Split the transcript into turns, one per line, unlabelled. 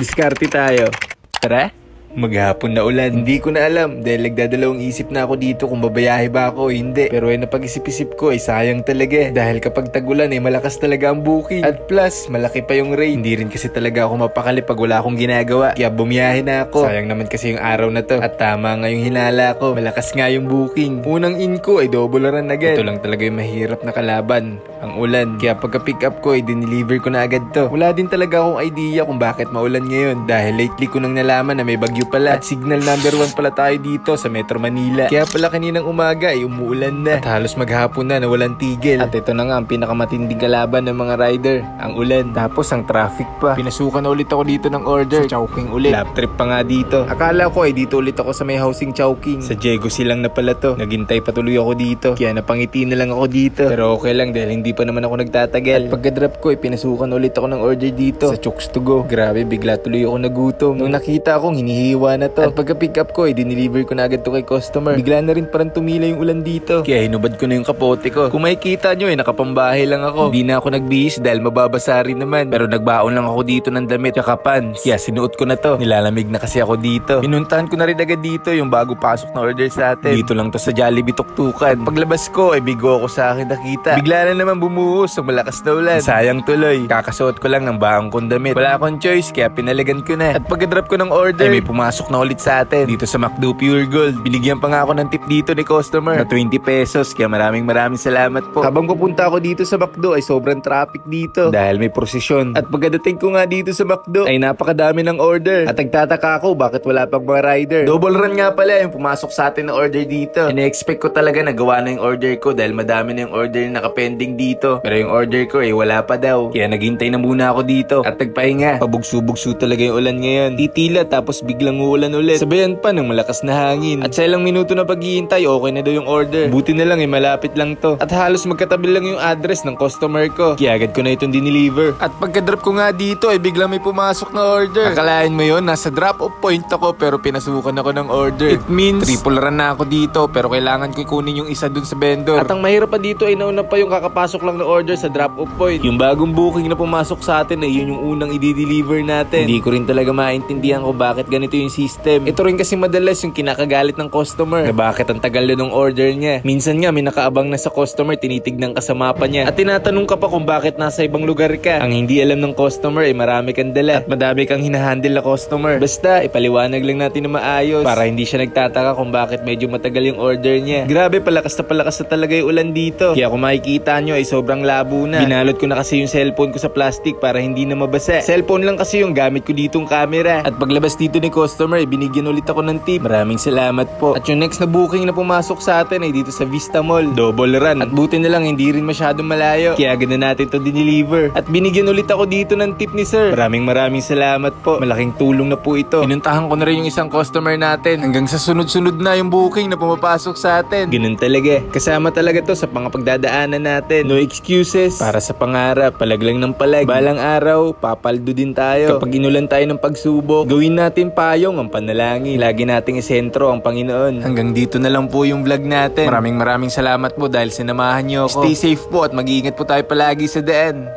Diskarte tayo. Tara. Maghapon na ulan. Hindi ko na alam dahil nagdadalawang isip na ako dito kung babayahe ba ako o hindi. Pero ay napag-isip-isip ko ay sayang talaga. Dahil kapag tagulan ay malakas talaga ang booking. At plus, malaki pa yung rain. Hindi rin kasi talaga ako mapakali pag wala akong ginagawa. Kaya bumiyahe na ako. Sayang naman kasi yung araw na to. At tama nga yung hinala ko. Malakas nga yung booking. Unang in ko ay double run agad. Ito lang talaga yung mahirap na kalaban. Ang ulan. Kaya pagka pick up ko ay dineliver ko na agad to. Wala din talaga akong idea kung bakit maulan ngayon. Dahil lately ko nang nalaman na may bagyo pala. At signal number 1 pala tayo dito sa Metro Manila. Kaya pala kaninang umaga ay umuulan na. At halos maghapon na na walang tigil. At ito na nga ang pinakamatinding kalaban ng mga rider. Ang ulan. Tapos ang traffic pa. Pinasukan na ulit ako dito ng order. Sa Chowking ulit. Lap trip pa nga dito. Akala ko ay dito ulit ako sa may housing Chowking. Sa Diego silang na pala to. Naghintay patuloy ako dito. Kaya napangiti na lang ako dito. Pero okay lang dahil hindi pa naman ako nagtatagal. At pagka-drop ko ay pinasukan ulit ako ng order dito. Sa Chooks to go. Grabe bigla tuloy ako nagutom. Nung nakita akong hinihiwa na to. At pagka-pick up ko ay dineliver ko na agad to kay customer. Bigla na rin parang tumila yung ulan dito. Kaya hinubad ko na yung kapote ko. Kung makikita nyo eh nakapambahay lang ako. Hindi na ako nagbihis dahil mababasa rin naman. Pero nagbaon lang ako dito ng damit tsaka pants. Kaya sinuot ko na to. Nilalamig na kasi ako dito. Pinuntahan ko na rin agad dito yung bago pasok na order sa atin. Dito lang to sa Jollibee Tuktukan. Paglabas ko ay bigo ako sa akin nakita. Bigla na naman bumuhos sa malakas na ulan. Sayang tuloy. Kakasuot ko lang ng bagong kong damit. Wala akong choice kaya pinalagan ko na. At pagka-drop ko ng order ay may pumasok na ulit sa atin. Dito sa McDo Pure Gold. Binigyan pa nga ako ng tip dito ni customer na 20 pesos. Kaya maraming maraming salamat po. Habang pupunta ako dito sa McDo ay sobrang traffic dito. Dahil may prosesyon. At pagdating ko nga dito sa McDo ay napakadami ng order. At nagtataka ako bakit wala pang mga rider. Double run nga pala yung pumasok sa atin na order dito. Ine-expect ko talaga na gawa na yung order ko dahil madami na yung order na nakapending dito. Pero yung order ko ay wala pa daw. Kaya naghintay na muna ako dito. At nagpahinga. Pabugso-bugso talaga yung ulan ngayon. Titila tapos biglang uulan ulit. Sabayan pa ng malakas na hangin. At sa ilang minuto na paghihintay, okay na daw yung order. Buti na lang eh, malapit lang to. At halos magkatabi lang yung address ng customer ko. Kaya agad ko na itong dineliver. At pagka-drop ko nga dito, ay biglang may pumasok na order. Akalain mo yon nasa drop-off point ako pero pinasukan ako ng order. It means, triple run na ako dito pero kailangan ko kunin yung isa dun sa vendor. At ang mahirap pa dito ay nauna pa yung kakapasok lang na order sa drop-off point. Yung bagong booking na pumasok sa atin ay yun yung unang i-deliver natin. Hindi ko rin talaga maintindihan ko bakit ganito yung system. Ito rin kasi madalas yung kinakagalit ng customer na bakit ang tagal na ng order niya. Minsan nga may nakaabang na sa customer, tinitignan ka sa mapa niya. At tinatanong ka pa kung bakit nasa ibang lugar ka. Ang hindi alam ng customer ay marami kang dala at madami kang hinahandle na customer. Basta ipaliwanag lang natin na maayos para hindi siya nagtataka kung bakit medyo matagal yung order niya. Grabe palakas na palakas na talaga yung ulan dito. Kaya kung makikita nyo ay sobrang labo na. Binalot ko na kasi yung cellphone ko sa plastic para hindi na mabasa. Cellphone lang kasi yung gamit ko ditong camera. At paglabas dito ni customer, ay binigyan ulit ako ng tip. Maraming salamat po. At yung next na booking na pumasok sa atin ay dito sa Vista Mall. Double run. At buti na lang hindi rin masyadong malayo. Kaya na natin to dineliver. At binigyan ulit ako dito ng tip ni sir. Maraming maraming salamat po. Malaking tulong na po ito. Pinuntahan ko na rin yung isang customer natin. Hanggang sa sunod-sunod na yung booking na pumapasok sa atin. Ganun talaga. Kasama talaga to sa pangapagdadaanan natin. No excuses. Para sa pangarap, palaglang ng palag. Balang araw, papaldo din tayo. Kapag inulan tayo ng pagsubok, gawin natin payong ang panalangin. Lagi nating isentro ang Panginoon. Hanggang dito na lang po yung vlog natin. Maraming maraming salamat po dahil sinamahan niyo ako. Stay safe po at mag-iingat po tayo palagi sa daan.